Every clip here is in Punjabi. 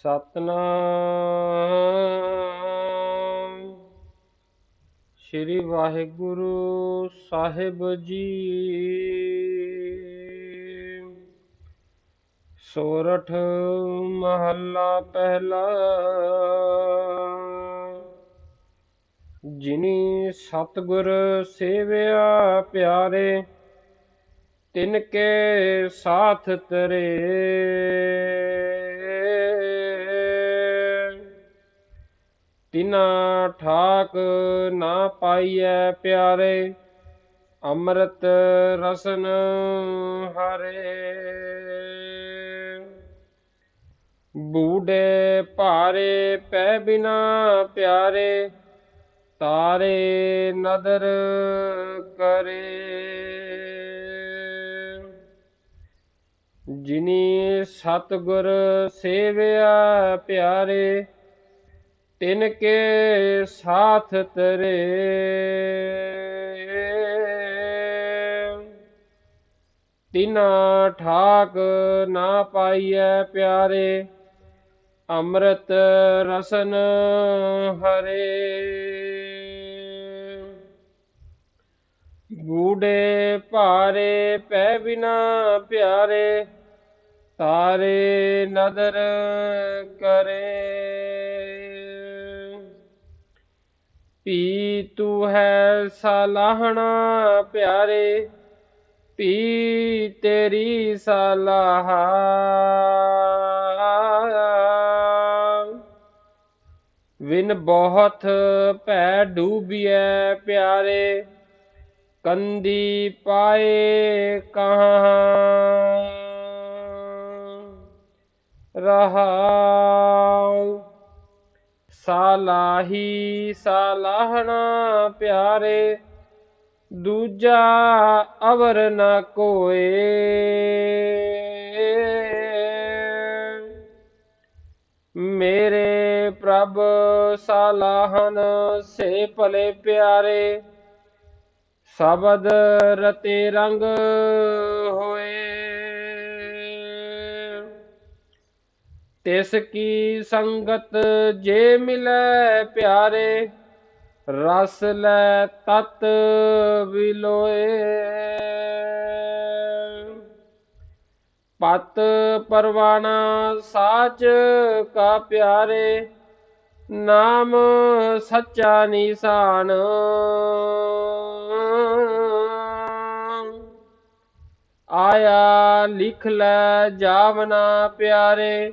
ਸਤਨਾਮ। ਸ੍ਰੀ ਵਾਹਿਗੁਰੂ ਸਾਹਿਬ ਜੀ। ਸੋਰਠ ਮਹੱਲਾ ਪਹਿਲਾ। ਜਿਨੀ ਸਤਗੁਰ ਸੇਵਿਆ ਪਿਆਰੇ, ਤਿਨ ਕੇ ਸਾਥ ਤਰੇ। ਤਿਨਾ ਠਾਕ ਨਾ ਪਾਈਐ ਪਿਆਰੇ, ਅੰਮ੍ਰਿਤ ਰਸਨ ਹਰੇ। ਬੂਡੇ ਭਾਰੇ ਪੈ ਬਿਨਾ ਪਿਆਰੇ, ਤਾਰੇ ਨਦਰ ਕਰੇ। ਜਿਨੀ ਸਤਗੁਰ ਸੇਵਿਆ ਪਿਆਰੇ ਤਿਨ ਕੇ ਸਾਥ ਤਰੇ। ਤਿਨਾ ਠਾਕ ਨਾ ਪਾਈਐ ਪਿਆਰੇ, ਅੰਮ੍ਰਿਤ ਰਸਨ ਹਰੇ। ਗੂੜੇ ਭਾਰੇ ਪੈ ਬਿਨਾ ਪਿਆਰੇ, ਤਾਰੇ ਨਦਰ ਕਰੇ। ਪੀ ਤੂ ਹੈ ਸਲਾਹਣਾ ਪਿਆਰੇ ਪੀ ਤੇਰੀ ਸਲਾਹ। ਵਿਨ ਬਹੁਤ ਭੈ ਡੂਬਿਐ ਪਿਆਰੇ, ਕੰਦੀ ਪਾਏ ਕਹਾਂ। ਰਹਾਉ ਸਾਲਾਹੀ ਸਾਲਾਹਣਾ ਪਿਆਰੇ, ਦੂਜਾ ਅਵਰ ਨ ਕੋਏ। ਮੇਰੇ ਪ੍ਰਭ ਸਾਲਾਹਨ ਸੇ ਭਲੇ ਪਿਆਰੇ, ਸ਼ਬਦ ਰਤੇ ਰੰਗ ਤਿਸ ਕੀ ਸੰਗਤ ਜੇ ਮਿਲੈ ਪਿਆਰੇ, ਰਸ ਲੈ ਤਤ ਵਿਲੋਏ। ਪਤ ਪਰਵਾਣਾ ਸਾਚ ਕਾ ਪਿਆਰੇ, ਨਾਮ ਸੱਚਾ ਨਿਸ਼ਾਨ। ਆਇਆ ਲਿਖ ਲੈ ਜਾਵਨਾ ਪਿਆਰੇ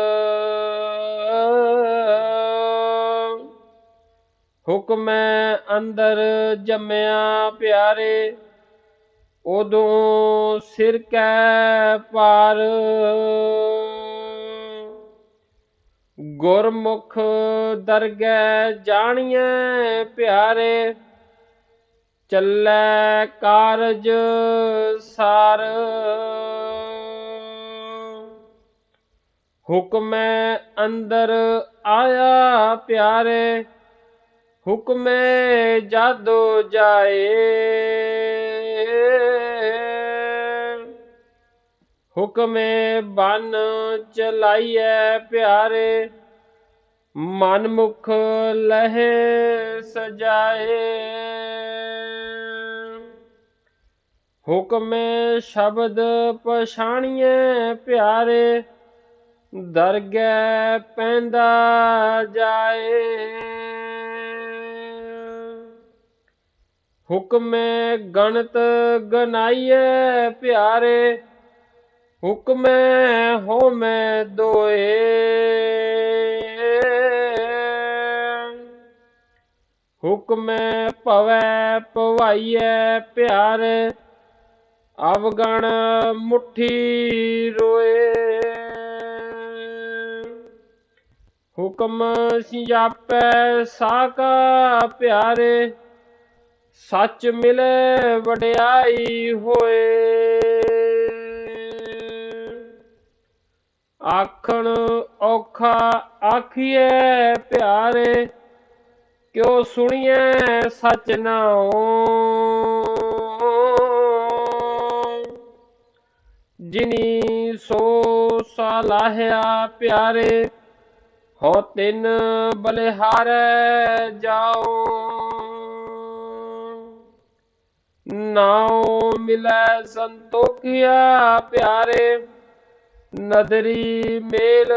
ਹੁਕਮੈ ਅੰਦਰ ਜੰਮਿਆ ਪਿਆਰੇ, ਉਦੋਂ ਸਿਰ ਕੈ ਪਾਰ। ਗੁਰਮੁਖ ਦਰਗਹਿ ਜਾਣੀਐ ਪਿਆਰੇ, ਚੱਲੈ ਕਾਰਜ ਸਾਰ। ਹੁਕਮੈ ਅੰਦਰ ਆਇਆ ਪਿਆਰੇ ਹੁਕਮੇ ਜਾਦੋ ਜਾਏ। ਹੁਕਮੇ ਬਨ ਚਲਾਈਐ ਪਿਆਰੇ ਮਨ ਮੁਖ ਲਹੇ ਸਜਾਏ। ਹੁਕਮੇ ਸ਼ਬਦ ਪਛਾਣੀਐ ਪਿਆਰੇ, ਦਰਗਹਿ ਪੈਂਦਾ ਜਾਏ। ਹੁਕਮੈ ਗਣਤ ਗਨਾਈਐ ਪਿਆਰੇ, ਹੁਕਮੈ ਹੋਮੈ ਦੋਏ। ਹੁਕਮੈ ਭਵੈ ਭਵਾਈਐ ਪਿਆਰ, ਅਵਗਣ ਮੁਠੀ ਰੋਏ। ਹੁਕਮ ਸਿਆਪੈ ਸਾਕਾ ਪਿਆਰੇ ਸੱਚ ਮਿਲੇ ਵਡਿਆਈ ਹੋਏ। ਆਖਣ ਔਖਾ ਆਖੀਏ ਪਿਆਰੇ, ਕਿਉ ਸੁਣੀਏ ਸੱਚ ਨਾਉ ਜਿਨੀ ਸੋ ਸਲਾਹਿਆ ਪਿਆਰੇ ਹੋ ਤਿੰਨ ਬਲਿਹਾਰ ਜਾਓ ਨਾਉ ਮਿਲੈ ਸੰਤੋਖਿਆ ਪਿਆਰੇ, ਨਦਰੀ ਮੇਲ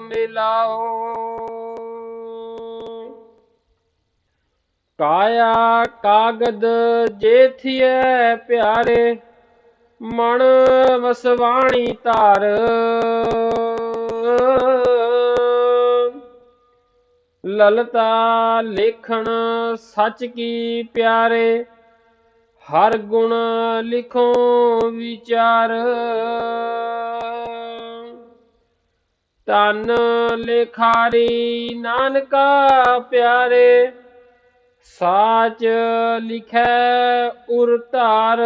ਮਿਲਾਓ। ਕਾਇਆ ਕਾਗਦ ਜੇਥੀਐ ਪਿਆਰੇ ਮਨ ਵਸਵਾਣੀ ਧਾਰ। ਲਲਤਾ ਲੇਖਣ ਸੱਚ ਕੀ ਪਿਆਰੇ ਹਰ ਗੁਣ ਲਿਖੋ ਵਿਚਾਰ। ਤਨ ਲਿਖਾਰੀ ਨਾਨਕਾ ਪਿਆਰੇ, ਸਾਚ ਲਿਖੈ ਉਰ ਧਾਰ।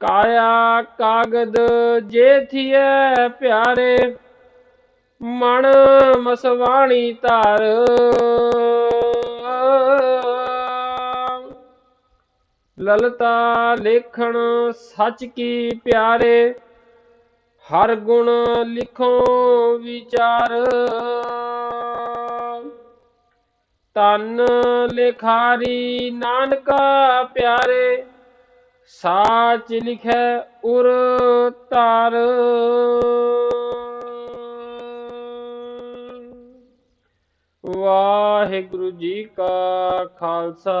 ਕਾਇਆ ਕਾਗਦ ਜੇਥੀਐ ਪਿਆਰੇ ਮਨ ਮਸਵਾਣੀ ਧਾਰ। ਲਲਤਾ ਲੇਖਣ ਸੱਚ ਕੀ ਪਿਆਰੇ? ਹਰ ਗੁਣ ਲਿਖੋ ਵਿਚਾਰ। ਤਨ ਲਿਖਾਰੀ ਨਾਨਕਾ ਪਿਆਰੇ, ਸਾਚ ਲਿਖੈ ਉਰ ਤਾਰ ਵਾਹਿਗੁਰੂ ਜੀ ਕਾ ਖਾਲਸਾ।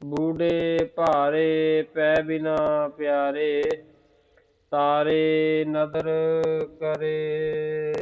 ਬੂੜੇ ਭਾਰੇ ਪੈ ਬਿਨਾ ਪਿਆਰੇ ਤਾਰੇ ਨਦਰ ਕਰੇ।